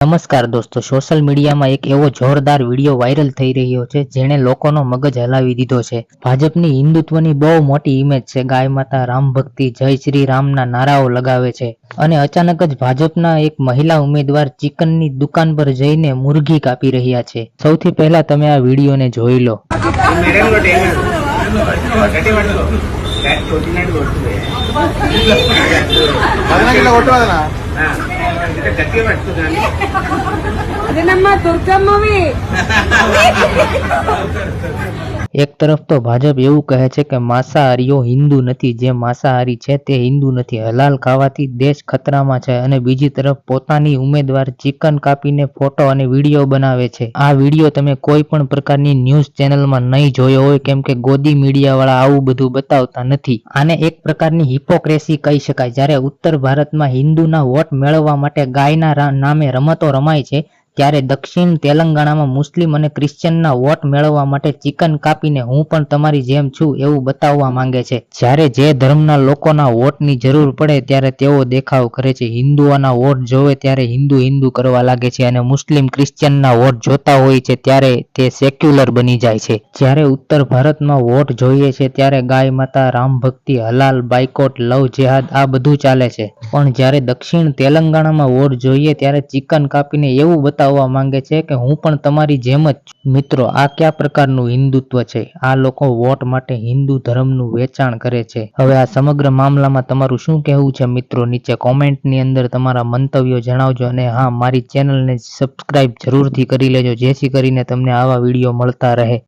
નમસ્કાર દોસ્તો, સોશિયલ મીડિયામાં એક એવો જોરદાર વીડિયો વાયરલ થઈ રહ્યો છે જેણે લોકોનો મગજ હલાવી દીધો છે. ભાજપની હિન્દુત્વની બહુ મોટી ઇમેજ છે. ગાય માતા, રામ ભક્તિ, જય શ્રી રામના નારાઓ લગાવે છે. અને અચાનક જ ભાજપના એક મહિલા ઉમેદવાર ચિકનની દુકાન પર જઈને મુરઘી કાપી રહ્યા છે. સૌથી પહેલા તમે આ વિડીયોને જોઈ લો. ಇಲ್ಲ ಕೊಟ್ಟುವುದನ ಅದು ನಮ್ಮ ದುರ್ಗಮ್ಮವೇ એક તરફ તો ભાજપ એવું કહે છે કે માંસાહારીઓ હિન્દુ નથી, જે માંસાહારી છે તે હિન્દુ નથી. હલાલ ખાવાથી દેશ ખતરામાં છે અને બીજી તરફ પોતાની ઉમેદવાર ચિકન કાપીને ફોટો અને વીડિયો બનાવે છે. આ વીડિયો તમે કોઈ પણ પ્રકારની ન્યૂઝ ચેનલમાં નહીં જોયો હોય, કેમ કે ગોદી મીડિયાવાળા આવું બધું બતાવતા નથી. આને એક પ્રકારની હિપોક્રેસી કહી શકાય. જ્યારે ઉત્તર ભારતમાં હિન્દુના વોટ મેળવવા માટે ગાયના નામે રમતો રમાય છે ત્યારે દક્ષિણ તેલંગાણામાં મુસ્લિમ અને ક્રિશ્ચિયનના વોટ મેળવવા માટે ચિકન કાપીને હું પણ તમારી જેમ છું એવું બતાવવા માંગે છે. જ્યારે જે ધર્મના લોકોના વોટની જરૂર પડે ત્યારે તેઓ દેખાવ કરે છે. હિન્દુઓના વોટ જોવે ત્યારે હિન્દુ હિન્દુ કરવા લાગે છે અને મુસ્લિમ ક્રિશ્ચિયનના વોટ જોતા હોય છે ત્યારે તે સેક્યુલર બની જાય છે. જ્યારે ઉત્તર ભારતમાં વોટ જોઈએ છે ત્યારે ગાય માતા, રામ ભક્તિ, હલાલ, બાયકોટ, લવ, જેહાદ આ બધું ચાલે છે. પણ જ્યારે દક્ષિણ તેલંગાણામાં વોટ જોઈએ ત્યારે ચિકન કાપીને એવું બતાવવા માંગે છે કે હું પણ તમારી જેમ જ મિત્રો, આ કયા પ્રકારનું હિન્દુત્વ છે? આ લોકો વોટ માટે હિન્દુ ધર્મનું વેચાણ કરે છે. હવે આ સમગ્ર મામલામાં તમારું શું કહેવું છે મિત્રો? નીચે કોમેન્ટની અંદર તમારા મંતવ્યો જણાવજો અને હા, મારી ચેનલને સબસ્ક્રાઇબ જરૂરથી કરી લેજો, જેથી કરીને તમને આવા વીડિયો મળતા રહે.